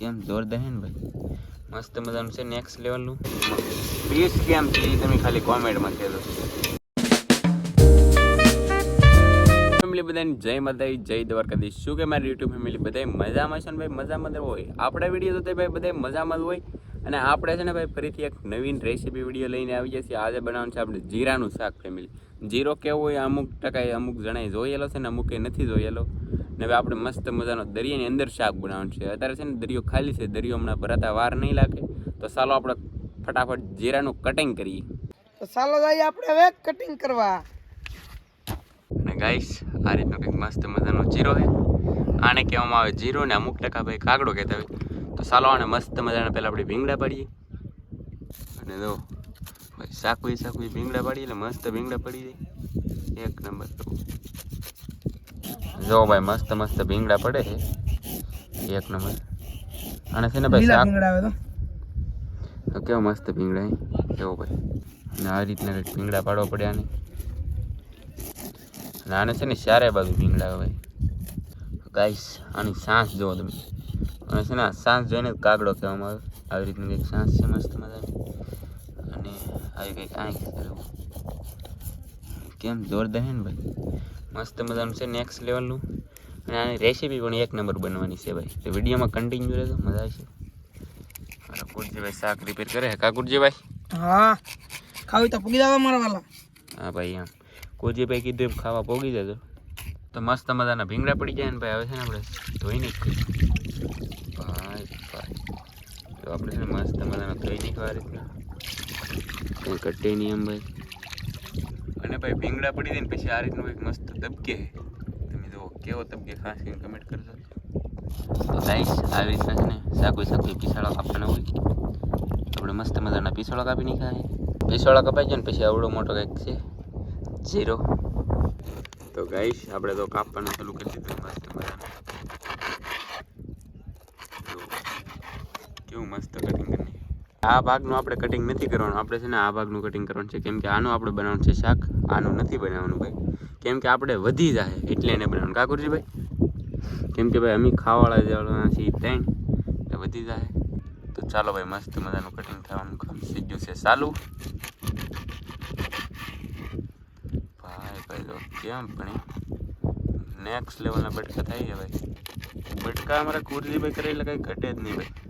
કેમ જોરદાર હે ને ભાઈ? મસ્ત મજાનું છે નેક્સ્ટ લેવલનું પીસ કેમ છે? તમે ખાલી કોમેન્ટમાં કહેજો. ફેમિલી બધાને જય માતા જય દ્વારકાધીશ. શું કે મારી યુટ્યુબ ફેમિલી બધા મજામાં છે ને ભાઈ? મજામાં જ હોય. આપણા વીડિયો તો ભાઈ બધા મજામાં જ હોય. અને આપણે છે ને ભાઈ ફરીથી એક નવીન રેસીપી વીડિયો લઈને આવી જઈએ છીએ. આજે બનાવવાનું છે આપણે જીરાનું શાક ફેમિલી જીરો કેવો હોય અમુક ટકા અમુક જણાએ જોયેલો છે ને અમુકે નથી જોયેલો. ને હવે આપણે મસ્ત મજાનો દરિયાની અંદર શાક બનાવવાનું છે. અત્યારે છે ને દરિયો ખાલી છે દરિયો હમણાં ભરાતા વાર નહીં લાગે. તો ચાલો આપણે ફટાફટ જીરાનું કટિંગ કરીએ. તો ચાલો જઈએ આપણે હવે કટિંગ કરવા. અને ગાઈસ આ રીતનો કંઈક મસ્ત મજાનો જીરો છે. આને કહેવામાં આવે જીરો ને અમુક ટકા ભાઈ કાગડો કહેતા હોય. તો ચાલો આને મસ્ત મજાના પહેલાં આપણે ભીંગડા પાડીએ. અને જો શાકવી સાકુઈ ભીંગડા પાડીએ એટલે મસ્ત ભીંગડા પડી જાય. એક નંબર જો ભાઈ મસ્ત મસ્ત ભીંગડા પડે છે. એક નંબર. અને છે ને ભાઈ શાક તો? કેવો મસ્ત ભીંગડા કેવો ભાઈ. અને આ રીતના કંઈક ભીંગડા પાડવા પડ્યા ને. અને આને છે ને ચારે બાજુ ભીંગડા આવે. ગાઈસ આની સાંસ જુઓ તમે. અને છે ને સાંસ જોઈને કાગડો કહેવામાં આવે. આવી રીતની કંઈક સાંસ છે મસ્ત મજાની. અને આવી કંઈક આંખ કેમ જોરદાર છે ને ભાઈ? મસ્ત મજાનું છે નેક્સ્ટ લેવલનું અને આની રેસીપી પણ એક નંબર બનવાની છે ભાઈ. તો વિડીયોમાં કન્ટિન્યુ રહેજો મજા આવશે. મારા કુરજીભાઈ શાક રિપેર કરે કા કુરજીભાઈ હા. ખાવી તો પૂગી જાવ મારા વાલા. હા ભાઈ આમ કુરજીભાઈ કીધું એમ ખાવા પોગી જજો. તો મસ્ત મજાના ભીંગડા પડી જાય ને ભાઈ હવે છે ને આપણે ધોઈને જ ભાઈ ભાઈ. તો આપણે છે ને મસ્ત મજાના ધોઈ નહીં ખાવા રીતના. કંઈ કટે નહીં એમ ભાઈ. અને ભાઈ ભીંગડા પડી જાય ને પછી આ રીતનું એક મસ્ત તબકે તમે જુઓ, કેવો તબકે ખાસ કરીને કમેન્ટ કરજો. તો ગાઈસ આવી રીતના છે ને સાકુ સાકુ પીસાળા કાપવાના હોય. આપણે મસ્ત મજાના પીસોળા કાપી નાખ્યા ખાય પીસોળા કપાઈ જાય ને પછી આવડો મોટો કંઈક છે. જીરો તો ગાઈશ આપણે તો કાપવાનું ચાલુ કરી દીધું મસ્ત મજાનું. કેવું મસ્ત કટિંગ આ ભાગનું આપણે કટિંગ નથી કરવાનું. આપણે છે ને આ ભાગનું કટિંગ કરવાનું છે. કેમ કે આનું આપણે બનાવવાનું છે શાક. આનું નથી બનાવવાનું ભાઈ. કેમ કે આપણે વધી જાય એટલે એને બનાવવાનું. કાકુરજી ભાઈ કેમ કે ભાઈ અમે ખાવાવાળા જવાના છીએ ત્રણ. એટલે વધી જાય તો ચાલો ભાઈ, મસ્ત મજાનું કટિંગ થવાનું કામ સીધું છે ચાલુ. ભાઈ ભાઈ, તો કેમ પણ નેક્સ્ટ લેવલના બટકા થાય છે ભાઈ. બટકા અમારા કુરજીભાઈ કરે એટલે કંઈ ઘટે જ નહીં ભાઈ.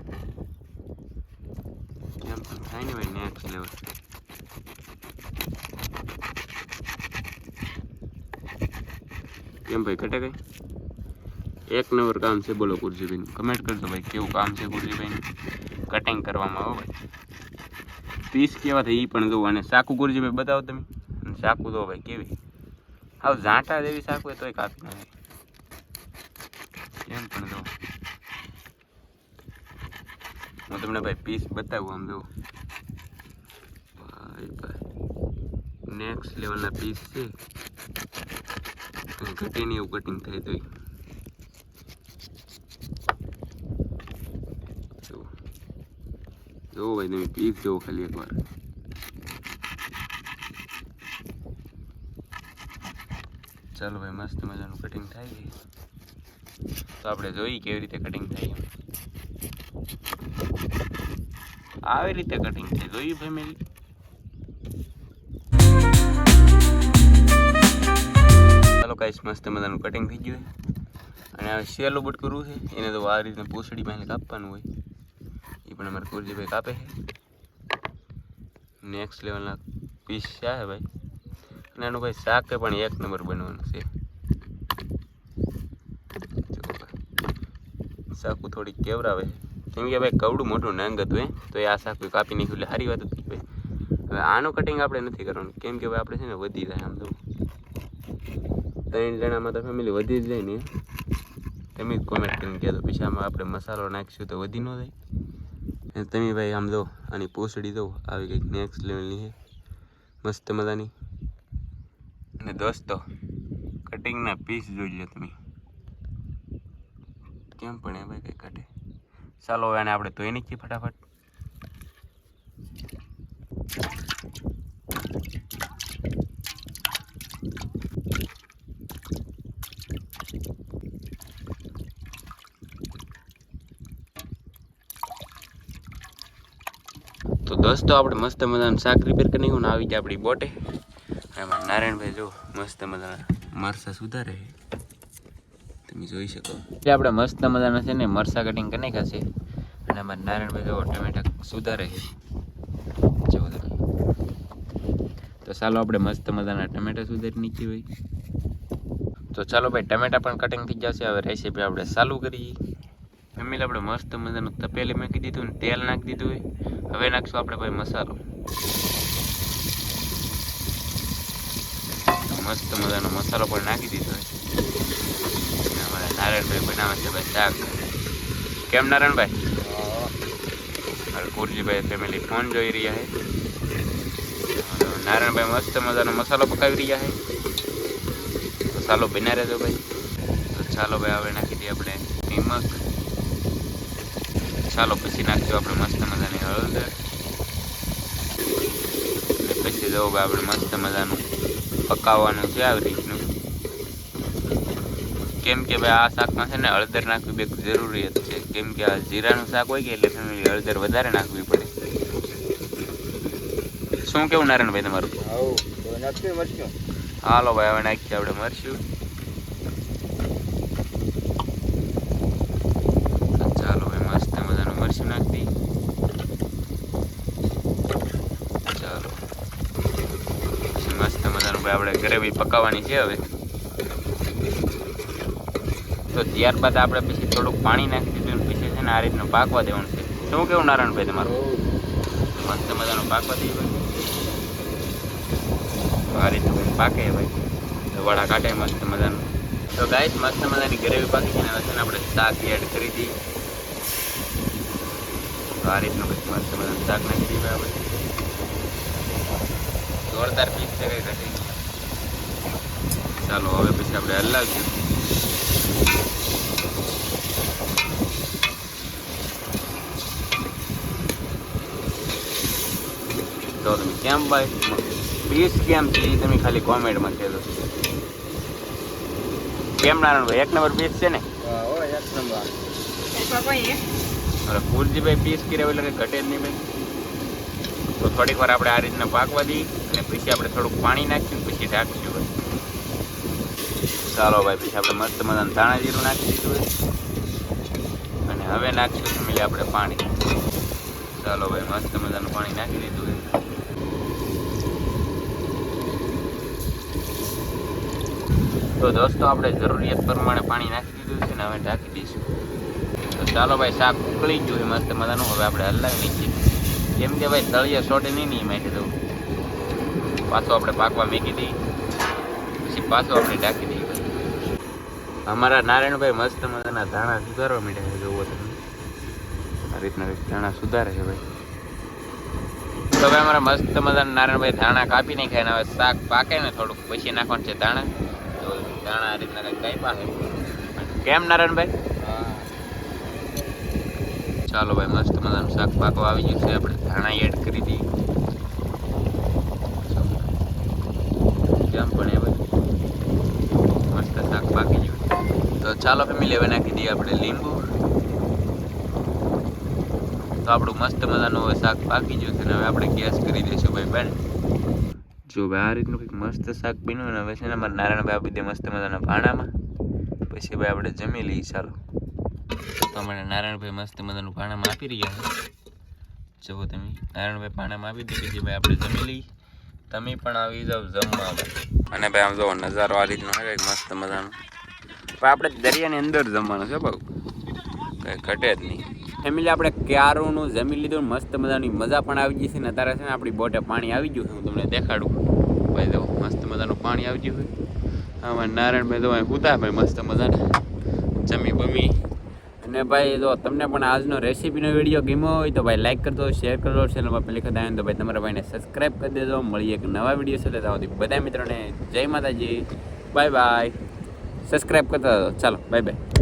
કેમ next લેવલ કેમ ભાઈ ઘટે કઈ? એક નંબર કામ છે, બોલો કુરજીભાઈનું કમેન્ટ કરજો ભાઈ, કેવું કામ છે કુરજીભાઈ કટિંગ કરવામાં આવો ભાઈ. પીસ કેવા થાય એ પણ જોવું. અને સાકુ કુરજીભાઈ બતાવો તમે. સાકુ જો ભાઈ, કેવી? હાવ ઝાંટા જેવી સાકુ તોય કાપી નાખે. કેમ પણ જો હું તમને, ભાઈ પીસ બતાવું આમ જો ભાઈ ભાઈ નેક્સ્ટ લેવલના પીસ છે. ઘટીને એવું કટિંગ તોય. જુઓ જુઓ ભાઈ, તમે પીસ જોવો ખાલી એકવાર. ચાલો ભાઈ, મસ્ત મજાનું કટિંગ થાય છે તો આપણે જોઈએ કેવી રીતે કટિંગ થાય આવી રીતે કટિંગ થાય. જોયું ભાઈ ચાલો કાંઈ મસ્ત મજાનું કટિંગ થઈ ગયું અને હવે શેલું બટકું છે. એને તો આ રીતે પોસડી પાસે કાપવાનું હોય. એ પણ અમારે કુરજીભાઈ કાપે છે. નેક્સ્ટ લેવલના પીસ છે ભાઈ. અને એનું ભાઈ શાક પણ એક નંબર બનવાનું છે. શાકું થોડીક કેવરાવે કેમ કે ભાઈ કવડું મોટું નાંગત હોય તો એ આ શાકુ કાપી નાખ્યું સારી વાત હતી ભાઈ. હવે આનું કટિંગ આપણે નથી કરવાનું. કેમ કે ભાઈ આપણે છે ને વધી જાય આમ તો. ત્રણ જણામાં તો ફેમિલી વધી જ જાય ને. તમે જ કોમેન્ટ કરીને કહેજો. પછી આમાં આપણે મસાલો નાખીશું તો વધી ન જાય. તમે ભાઈ આમ જો, આની પોસડી દો આવી કંઈક નેક્સ્ટ લેવલની છે. મસ્ત મજાની. અને દોસ્તો કટિંગના પીસ જોઈ લો તમે. કેમ પણ એ ભાઈ કંઈ કાઢે ચાલો હવે આને આપણે ધોઈ નાખીએ ફટાફટ. દોસ્તો, આપણે મસ્ત મજાનું શાક રિપેર કરી નાખ્યું આવી ગયા આપણી બોટે. એમાં નારાયણભાઈ જો મસ્ત મજાના મરસા સુધારે તમે જોઈ શકો. એટલે આપણે મસ્ત મજાના છે ને મરસા કટિંગ કરી નાખ્યા છે. અને એમાં નારાયણભાઈ જો ટમેટા સુધારે છે. તો ચાલો આપણે મસ્ત મજાના ટમેટા સુધારી નીચે હોય તો ચાલો ભાઈ, ટમેટા પણ કટિંગ થઈ જશે હવે રેસીપી આપણે ચાલુ કરીએ. ફેમિલી આપણે મસ્ત મજાનું તપેલી મૂકી દીધું ને તેલ નાખી દીધું હોય. હવે નાખશું આપણે ભાઈ મસાલો. મસ્ત મજાનો મસાલો પણ નાખી દીધો હોય. અમારા નારાયણભાઈ બનાવે છે ભાઈ શાક. કેમ નારાયણભાઈ? કુરજીભાઈ ફેમિલી ફોન જોઈ રહ્યા છે. નારાયણભાઈ મસ્ત મજાનો મસાલો પકાવી રહ્યા છે. મસાલો બના રહેજો ભાઈ. તો ચાલો ભાઈ હવે નાખી દઈએ આપણે નિમક. ચાલો પછી નાખજો આપણે મસ્ત મજાની હળદર. પછી જો ભાઈ આપણે મસ્ત મજાનું પકાવવાનું છે આવી રીતનું. કેમ કે ભાઈ આ શાકમાં છે ને હળદર નાખવી બે જરૂરિયાત છે. કેમ કે આ જીરાનું શાક હોય કે એટલે ફેમિલી હળદર વધારે નાખવી પડે. શું કેવું નારાયણભાઈ તમારું? હાલો ભાઈ હવે નાખીએ આપણે મરશું તો ચાલો ભાઈ મસ્ત મજાનું મરચું નાખી દઈએ ચાલો પછી આપણે ગ્રેવી પકાવવાની છે હવે. તો ત્યારબાદ આપણે પછી થોડુંક પાણી નાખી દીધું પછી છે ને આ રીતનું પાકવા દેવાનું છે. શું કેવું નારાયણભાઈ તમારું? મસ્ત મજાનું પાકવા દઈએ ભાઈ. આ રીતનું પાકે ભાઈ. વડા કાઢે, મસ્ત મજાનું. તો ગાય મસ્ત મજાની ગ્રેવી પાકી છે ને હવે આપણે શાક એડ કરી દઈએ. આ રીતનું મસ્ત મજાનું શાક નાખી દઈએ આપણે. જોરદાર પીસ છે કઈ ઘટી ચાલો હવે પછી આપણે હલાવીશું તો તમે કેમ ભાઈ? પીસ કેમ છે? એ તમે ખાલી કોમેન્ટમાં કહેજો. કેમ નારાયણભાઈ એક નંબર પીસ છે ને? અરે કુરજીભાઈ પીસ કર્યા એટલે કંઈ ઘટે જ નહીં ભાઈ. તો થોડીક વાર આપણે આ રીતના પાકવા દઈએ અને પછી આપણે થોડુંક પાણી નાખીને પછી ઢાંકશું. ભાઈ ચાલો ભાઈ, પછી આપણે મસ્ત મજાનું ધાણા જીરું નાખી દીધું અને હવે નાખીશું ફેમિલી આપણે પાણી. ચાલો ભાઈ, મસ્ત મજાનું પાણી નાખી દીધું હોય તો દોસ્તો, આપણે જરૂરિયાત પ્રમાણે પાણી નાખી દીધું છે ને હવે ઢાંકી દઈશું. તો ચાલો ભાઈ, શાક ઉકળી ગયું મસ્ત મજાનું. હવે આપણે હલાવી નાખીએ કેમ કે ભાઈ, તળિયે સોટે નહીં નહીં માહિતી તો. પાછો આપણે પાકવા મેકી દઈએ. પછી પાછો આપણે ઢાંકી દઈએ. અમારા નારાયણભાઈ મસ્ત મજાના ધાણા સુધારવા માંડ્યા છે, જોવો તમે. આ રીતના ધાણા સુધારે છે ભાઈ. તો હવે અમારા મસ્ત મજાના નારાયણભાઈ ધાણા કાપી નહીં ખાય ને હવે શાક પાકે ને થોડુંક પછી નાખવાનું છે ધાણા. તો ધાણા આ રીતના કંઈક કાપ્યા છે. કેમ નારાયણભાઈ? ચાલો ભાઈ, મસ્ત મજાનું શાક પાકવા આવી ગયું છે. આપણે ધાણા એડ કરી દઈએ. કેમ પણ એ ભાઈ મસ્ત શાક પાકી ગયું તો ચાલો ફેમિલી હવે નાખી દઈએ આપણે લીંબુ. તો આપણું મસ્ત મજાનું શાક પાકી ગયું છે ને હવે આપણે ગેસ કરી દઈશું ભાઈ બેન. જો ભાઈ આ રીતનું કંઈક મસ્ત શાક બન્યું ને હવે છે ને અમારે નારાયણભાઈ આપી દે મસ્ત મજાના ભાણામાં. પછી ભાઈ આપણે જમી લઈએ, ચાલો. તો અમારે નારાયણભાઈ મસ્ત મજાનું ભાણામાં આપી રહ્યા છે. જુઓ તમે, નારાયણભાઈ ભાણામાં આપી દે પછી ભાઈ આપણે જમી લઈએ. તમે પણ આવી જાઓ જમવા. અને ભાઈ આમ જુઓ, નજારો આ રીતનો કંઈક મસ્ત મજાનો. પણ આપણે દરિયાની અંદર જમવાનું છે, બહુ. કંઈ ઘટે જ નહીં. ફેમિલી, આપણે ક્યારોનું જમી લીધું, મસ્ત મજાની મજા પણ આવી ગઈ છે ને અત્યારે છે ને આપણી બોટે પાણી આવી ગયું છે, હું તમને દેખાડું. ભાઈ જો મસ્ત મજાનું પાણી આવી ગયું છે. આમાં નારાયણભાઈ અહીં હુતા ભાઈ મસ્ત મજાના. જમી બમી. અને ભાઈ, જો તમને પણ આજનો રેસીપીનો વીડિયો ગમ્યો હોય તો ભાઈ લાઈક કરજો શેર કરજો ચેનલમાં પહેલી વખત આવ્યો તો ભાઈ તમારા ભાઈને સબસ્ક્રાઈબ કરી દેજો. મળીએ એક નવા વીડિયો સાથે. બધા મિત્રોને જય માતાજી. બાય બાય સબસ્ક્રાઈબ કરતા. ચાલો બાય બાય